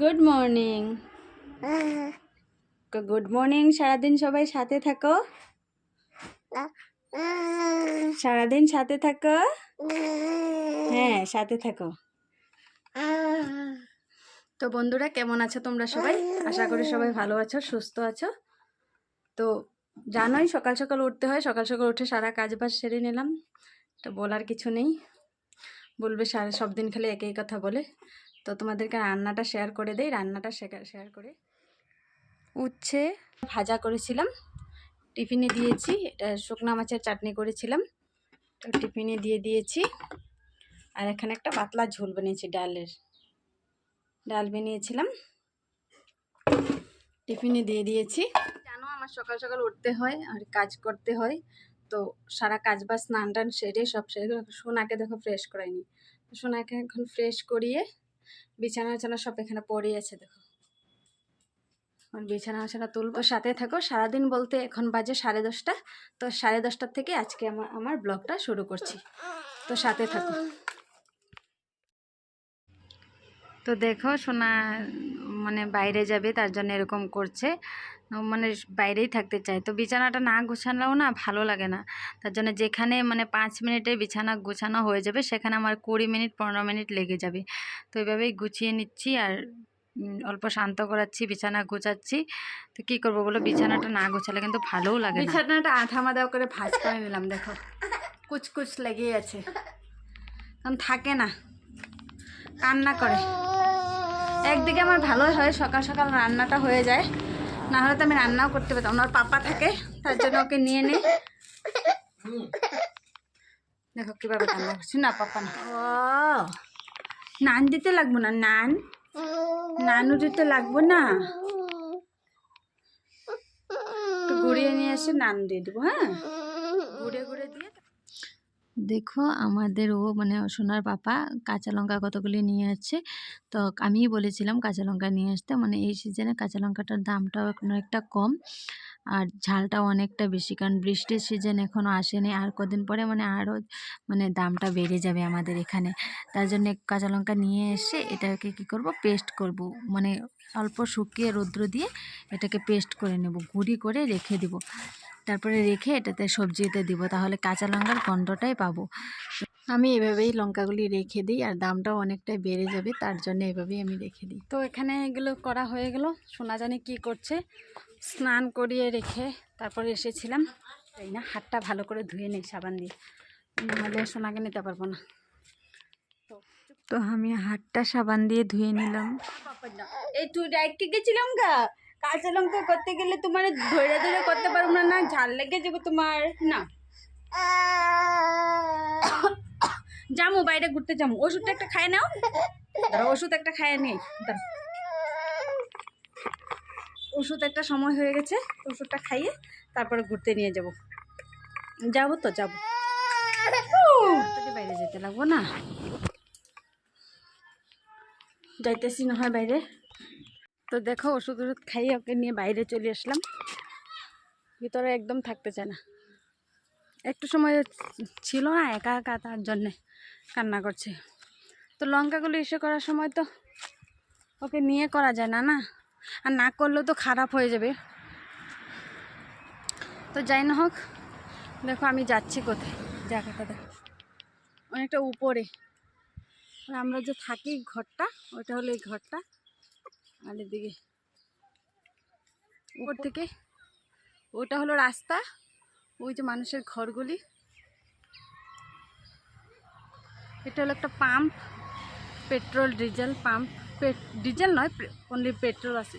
Good morning good morning সারাদিন সবাই সাথে থাকো। সারাদিন সাথে থাকো। হ্যাঁ সাথে থাকো। তো বন্ধুরা কেমন আছো তোমরা সবাই? আশা করি সবাই ভালো আছো সুস্থ আছো। তো জানোই সকাল সকাল উঠতে হয় সকাল সকাল উঠে সারা কাজ বাজ সেরে নিলাম। তো বলার কিছু নেই। বলবে সারা সব দিন খালি একই কথা বলে। তো তোমাদেরকে রান্নাটা শেয়ার করে দেই, রান্নাটা শেয়ার করে। উচ্ছে ভাজা করেছিলাম, টিফিনে দিয়েছি, এটা শুকনা মাছের চাটনি করেছিলাম, তো টিফিনে দিয়ে দিয়েছি। আর এখানে একটা পাতলা ঝোল বানিয়েছি, ডালের। ডাল বানিয়েছিলাম, টিফিনে দিয়ে দিয়েছি। জানো আমার সকাল সকাল উঠতে হয় আর কাজ করতে হয়, তো সারা কাজ বা স্নান টান সেরে সব সেরে সোনাকে দেখো ফ্রেশ করাইনি সোনাকে এখন ফ্রেশ করিয়ে বিছানা বিছানা সব এখানে পড়ে আছে, দেখো। এখন বিছানা বিছানা তুলবো, সাথে থাকো। সারাদিন বলতে এখন বাজে সাড়ে দশটা। তো সাড়ে দশটার থেকে আজকে আমার আমার ব্লগটা শুরু করছি। তো সাথে থাকো। তো দেখো সোনা মানে বাইরে যাবে, তার জন্য এরকম করছে। মানে বাইরেই থাকতে চায়। তো বিছানাটা না গোছালেও না ভালো লাগে না। তার জন্য যেখানে মানে পাঁচ মিনিটে বিছানা গোছানো হয়ে যাবে, সেখানে আমার কুড়ি মিনিট, পনেরো মিনিট লেগে যাবে। তো এভাবেই গুছিয়ে নিচ্ছি আর অল্প শান্ত করাচ্ছি, বিছানা গোছাচ্ছি। তো কী করব বলো? বিছানাটা না গোছালে কিন্তু ভালোও লাগে বিছানাটা আঠা মাদা করে ভাজ করে নিলাম, দেখো। কুচকুচ লেগেই আছে। কারণ থাকে না। কান্না করে। একদিকে আমার ভালোই হয় সকাল সকাল রান্নাটা হয়ে যায়। না হলে তো আমি রান্নাও করতে পারতাম ওর পাপা থাকে তার জন্য ওকে নিয়ে নে। দেখো কীভাবে রান্না করছি। না পাপা না। ও। নান দিতে লাগবো না নান? নানু দিতে লাগবো না? গুড়িয়ে নিয়ে এসে নান দিয়ে দেবো হ্যাঁ? গুড়ে গুড়ে দিয়ে দেখো আমাদের ও মানে সোনার পাপা কাঁচা লঙ্কা কতগুলি নিয়ে আসছে। তো আমিই বলেছিলাম কাঁচা লঙ্কা নিয়ে আসতে। মানে এই সিজনে কাঁচা লঙ্কাটার দামটাও এখন একটা কম। আর ঝালটাও অনেকটা বেশি। কারণ বৃষ্টির সিজন এখনও আসেনি। আর কদিন পরে মানে আরও মানে দামটা বেড়ে যাবে আমাদের এখানে। তার জন্য কাঁচা লঙ্কা নিয়ে এসে এটাকে কি করব? পেস্ট করব। মানে অল্প শুকিয়ে রৌদ্র দিয়ে এটাকে পেস্ট করে নেব, গুঁড়ি করে রেখে দিব। তারপরে রেখে এটাতে সবজিতে দিব, তাহলে কাঁচা লঙ্কার গন্ধটাই পাবো। আমি এভাবেই লঙ্কাগুলি রেখে দিই আর দামটাও অনেকটাই বেড়ে যাবে, তার জন্য এভাবেই আমি রেখে দিই। তো এখানে এগুলো করা হয়ে গেল। সোনা জানি কি করছে, স্নান করিয়ে রেখে তারপরে এসেছিলাম। তাই না, হাতটা ভালো করে ধুয়ে নিই সাবান দিয়ে। নাহলে সোনাকে নিতে পারব না। তো আমি হাতটা সাবান দিয়ে ধুয়ে নিলাম। এই তুই ডাইরেক্ট গেছিলাম গা? কাঁচা লঙ্কা করতে গেলে তোমার ধরে ধরে করতে পারব না না ঝাল লেগে যাবে তোমার, না। যামু বাইরে ঘুরতে যামু ওষুধটা একটা খায় নাও। ওষুধ একটা খায় নেই ওষুধ একটা সময় হয়ে গেছে, ওষুধটা খাইয়ে তারপরে ঘুরতে নিয়ে যাব। যাব তো, যাব। বাইরে যেতে লাগবো না। যাইতেছি না হয় বাইরে। তো দেখো ওষুধ ওষুধ খাইয়ে ওকে নিয়ে বাইরে চলে আসলাম। ভিতরে একদম থাকতে চায় না। একটু সময় ছিল না, একা একা তার জন্যে কান্না করছে। তো লঙ্কাগুলো এসে করার সময় তো ওকে নিয়ে করা যায় না না? আর না করলেও তো খারাপ হয়ে যাবে। তো যাই না হোক, দেখো আমি যাচ্ছি কোথায়? জায়গাটা দেখো। অনেকটা উপরে। আমরা যে থাকি ঘরটা, ওটা হলো এই ঘরটা। আর এদিকে উপর থেকে ওটা হলো রাস্তা, ওই যে মানুষের ঘরগুলি। এটা হলো একটা pump, petrol, diesel pump. Diesel নয় অনলি পেট্রোল আছে।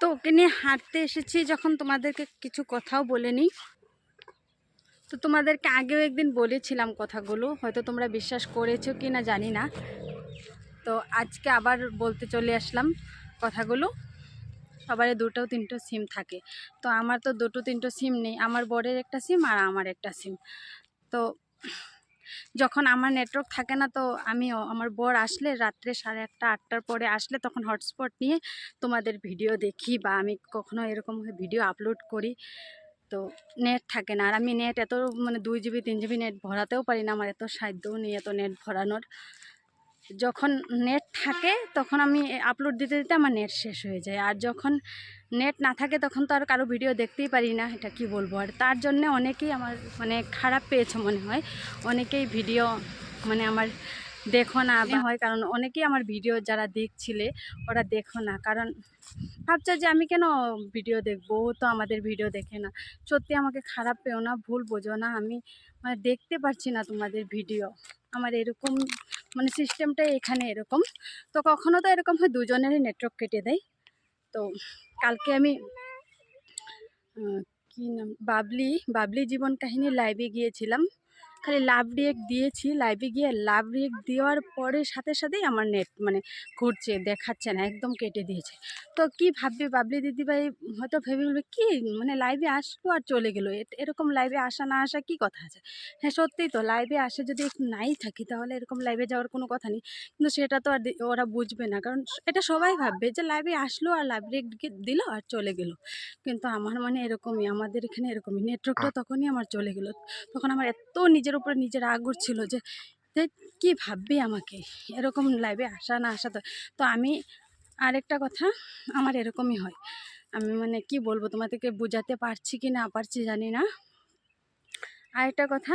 তো ওকে নিয়ে হাঁটতে এসেছি, যখন তোমাদেরকে কিছু কথাও বলে নিই। তো তোমাদেরকে আগেও একদিন বলেছিলাম কথাগুলো, হয়তো তোমরা বিশ্বাস করেছ কি না জানি না। তো আজকে আবার বলতে চলে আসলাম কথাগুলো। সবারই দুটো তিনটো সিম থাকে। তো আমার তো দুটো তিনটো সিম নেই, আমার বরের একটা সিম আর আমার একটা সিম। তো যখন আমার নেটওয়ার্ক থাকে না, তো আমি আমার বর আসলে রাত্রে সাড়ে আটটা, আটটার পরে আসলে তখন হটস্পট নিয়ে তোমাদের ভিডিও দেখি বা আমি কখনো এরকম ভিডিও আপলোড করি। তো নেট থাকে না। আর আমি নেট এত মানে দুই জিবি তিন জিবি নেট ভরাতেও পারি না। আমার এত সাধ্যও নেই এত নেট ভরানোর। যখন নেট থাকে, তখন আমি আপলোড দিতে দিতে আমার নেট শেষ হয়ে যায়। আর যখন নেট না থাকে, তখন তো আর কারও ভিডিও দেখতেই পারি না, এটা কি বলব? আর তার জন্য অনেকেই আমার মানে খারাপ পেয়েছে মনে হয়। অনেকেই ভিডিও মানে আমার দেখো না বা হয় কারণ অনেকেই আমার ভিডিও যারা দেখছিলে ওরা দেখো না। কারণ ভাবছে যে আমি কেন ভিডিও দেখব? তো আমাদের ভিডিও দেখে না। সত্যি আমাকে খারাপ পেও না ভুল বোঝো না। আমি মানে দেখতে পারছি না তোমাদের ভিডিও আমার এরকম মানে সিস্টেমটাই এখানে এরকম। তো কখনো তো এরকম হয় দুজনেরই নেটওয়ার্ক কেটে দেয়। তো কালকে আমি কি নাম? বাবলি বাবলি জীবন কাহিনী লাইভে গিয়েছিলাম। খালি লাভ রিয়েক্ট দিয়েছি লাইভে গিয়ে লাভ রিয়েক্ট দেওয়ার পরে সাথে সাথেই আমার নেট মানে ঘুরছে দেখাচ্ছে না একদম কেটে দিয়েছে। তো কি ভাববে বাবলি দিদিভাই? হয়তো ভেবে বলবে কি? মানে লাইভে আসলো আর চলে গেলো? এরকম লাইভে আসা না আসা কি কথা আছে? হ্যাঁ সত্যিই তো লাইভে আসে যদি একটু নাই থাকি তাহলে এরকম লাইভে যাওয়ার কোনো কথা নেই। কিন্তু সেটা তো আর ওরা বুঝবে না। কারণ এটা সবাই ভাববে যে লাইভে আসলো আর লাইভ রিয়েক্ট দিল আর চলে গেল। কিন্তু আমার মানে এরকমই আমাদের এখানে এরকমই। নেটওয়ার্কটা তখনই আমার চলে গেলো। তখন আমার এত নিজের উপরে নিজের আগুর ছিল যে কী ভাববে আমাকে? এরকম লাইভে আসা না আসা তো তো আমি আরেকটা কথা, আমার এরকমই হয়। আমি মানে কি বলব, তোমাদেরকে বোঝাতে পারছি কি না পারছি জানি না। আরেকটা কথা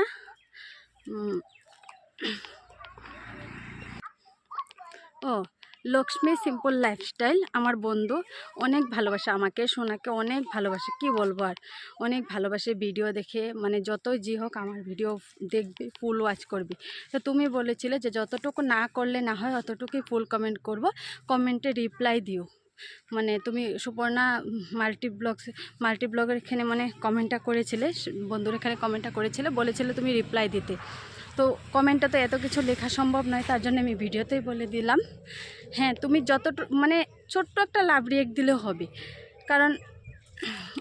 ও লক্ষ্মী সিম্পল লাইফস্টাইল, আমার বন্ধু। অনেক ভালোবাসে আমাকে, সোনাকে অনেক ভালোবাসে, কি বলব আর? অনেক ভালোবাসে ভিডিও দেখে মানে যতই যে হোক আমার ভিডিও দেখবে ফুল ওয়াচ করবি। তো তুমি বলেছিলে যে যতটুকু না করলে না হয়, অতটুকুই ফুল কমেন্ট করব। কমেন্টে রিপ্লাই দিও। মানে তুমি সুপর্ণা মাল্টি ব্লগস মাল্টি ব্লগের এখানে মানে কমেন্টটা করেছিলে, বন্ধুর এখানে কমেন্টটা করেছিলে, বলেছিলে তুমি রিপ্লাই দিতে। তো কমেন্টটা তো এত কিছু লেখা সম্ভব নয়, তার জন্য আমি ভিডিওতেই বলে দিলাম। হ্যাঁ তুমি যতটুকু মানে ছোট্ট একটা লাভ রিয়েক্ট দিলেও হবে। কারণ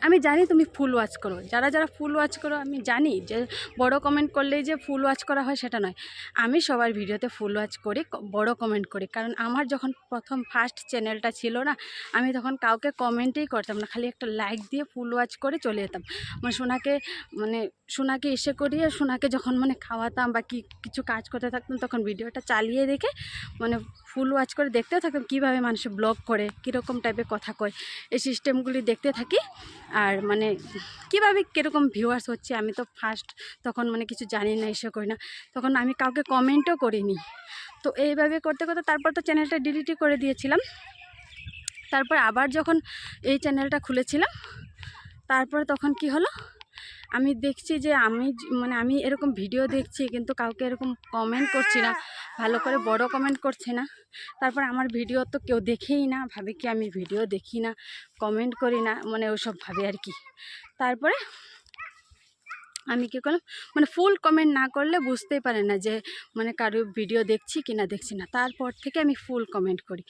আমি জানি তুমি ফুল ওয়াচ করো। যারা যারা ফুল ওয়াচ করো, আমি জানি যে বড় কমেন্ট করলেই যে ফুল ওয়াচ করা হয় সেটা নয়। আমি সবার ভিডিওতে ফুল ওয়াচ করি বড় কমেন্ট করি। কারণ আমার যখন প্রথম ফার্স্ট চ্যানেলটা ছিল না, আমি তখন কাউকে কমেন্টেই করতাম না। খালি একটা লাইক দিয়ে ফুল ওয়াচ করে চলে যেতাম। মানে সোনাকে মানে সোনাকে এসে করিয়ে, সোনাকে যখন মানে খাওয়াতাম বা কি কিছু কাজ করতে থাকতাম, তখন ভিডিওটা চালিয়ে রেখে মানে ফুল ওয়াচ করে দেখতে থাকতাম কীভাবে মানুষ ব্লগ করে, কীরকম টাইপের কথা কয়। এই সিস্টেমগুলি দেখতে থাকি। আর মানে কীভাবে কীরকম ভিউয়ার্স হচ্ছে আমি তো ফার্স্ট তখন মানে কিছু জানি না এসে করি না। তখন আমি কাউকে কমেন্টও করিনি। তো এইভাবে করতে করতে তারপর তো চ্যানেলটা ডিলিটই করে দিয়েছিলাম। তারপর আবার যখন এই চ্যানেলটা খুলেছিলাম, তারপর তখন কি হলো? আমি দেখছি যে আমি মানে আমি এরকম ভিডিও দেখছি কিন্তু কাউকে এরকম কমেন্ট করছি না। ভালো করে বড় কমেন্ট করছে না। তারপর আমার ভিডিও তো কেউ দেখেই না ভাবে কি আমি ভিডিও দেখি না কমেন্ট করি না মানে ওসব ভাবে আর কি। তারপরে আমি কী করলাম মানে ফুল কমেন্ট না করলে বুঝতেই পারে না যে মানে কারও ভিডিও দেখছি কি না দেখছি না। তারপর থেকে আমি ফুল কমেন্ট করি।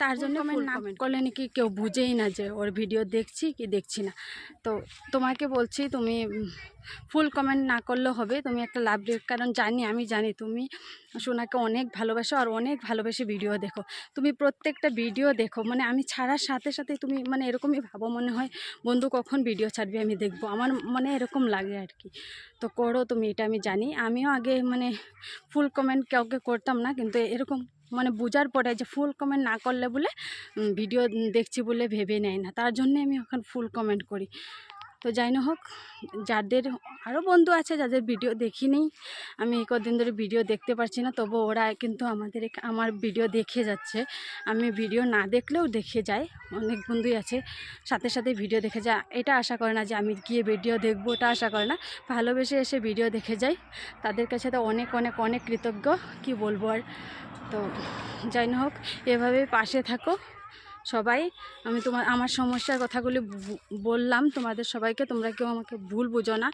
তার জন্য কমেন্ট না করলে নাকি কেউ বুঝেই না যে ওর ভিডিও দেখছি কি দেখছি না। তো তোমাকে বলছি তুমি ফুল কমেন্ট না করলেও হবে। তুমি একটা লাভ রেট কারণ জানি, আমি জানি তুমি সোনাকে অনেক ভালোবাসো আর অনেক ভালোবেসে ভিডিও দেখো। তুমি প্রত্যেকটা ভিডিও দেখো মানে আমি ছাড়ার সাথে সাথে তুমি মানে এরকমই ভাবো মনে হয়, বন্ধু, কখন ভিডিও ছাড়বে আমি দেখব? আমার মানে এরকম লাগে আর কি। তো করো তুমি, এটা আমি জানি। আমিও আগে মানে ফুল কমেন্ট কাউকে করতাম না, কিন্তু এরকম মানে বোঝার পরে যে ফুল কমেন্ট না করলে বলে ভিডিও দেখছি বলে ভেবে নেয় না। তার জন্যে আমি এখন ফুল কমেন্ট করি। তো যাই না হোক, যাদের আরও বন্ধু আছে যাদের ভিডিও দেখিনি, আমি কদিন ধরে ভিডিও দেখতে পারছি না, তবু ওরা কিন্তু আমাদের আমার ভিডিও দেখে যাচ্ছে। আমি ভিডিও না দেখলেও দেখে যায়, অনেক বন্ধুই আছে, সাথে সাথে ভিডিও দেখে যায়। এটা আশা করে না যে আমি গিয়ে ভিডিও দেখব, ওটা আশা করে না। ভালোবেসে এসে ভিডিও দেখে যায় তাদের কাছে তো অনেক অনেক অনেক কৃতজ্ঞ, কি বলব আর। তো যাই হোক, এভাবে পাশে থাকো। সবাই, আমি তোমার, আমার সমস্যার কথাগুলি বললাম। তোমাদের সবাইকে, তোমরা কেউ আমাকে ভুল বুঝো না।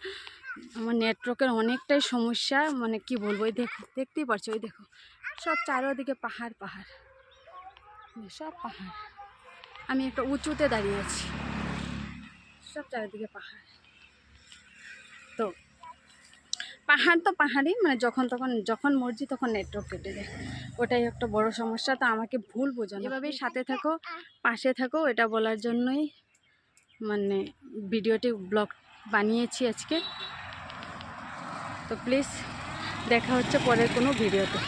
আমার নেটওয়ার্কের অনেকটাই সমস্যা মানে কি বলব ওই দেখো, দেখতেই পারছ ওই দেখো। সব চারোদিকে পাহাড় পাহাড়। সব পাহাড়। আমি একটা উঁচুতে দাঁড়িয়ে আছি। সব চারিদিকে পাহাড়। তো পাহাড় তো পাহাড়ই মানে যখন তখন যখন মর্জি তখন নেটওয়ার্ক কেটে যায়। ওটাই একটা বড় সমস্যা তো আমাকে ভুল বোঝো না। এভাবেই সাথে থাকো পাশে থাকো এটা বলার জন্যই মানে ভিডিওটি ব্লগ বানিয়েছি আজকে। তো প্লিজ দেখা হচ্ছে পরের কোনো ভিডিওতে।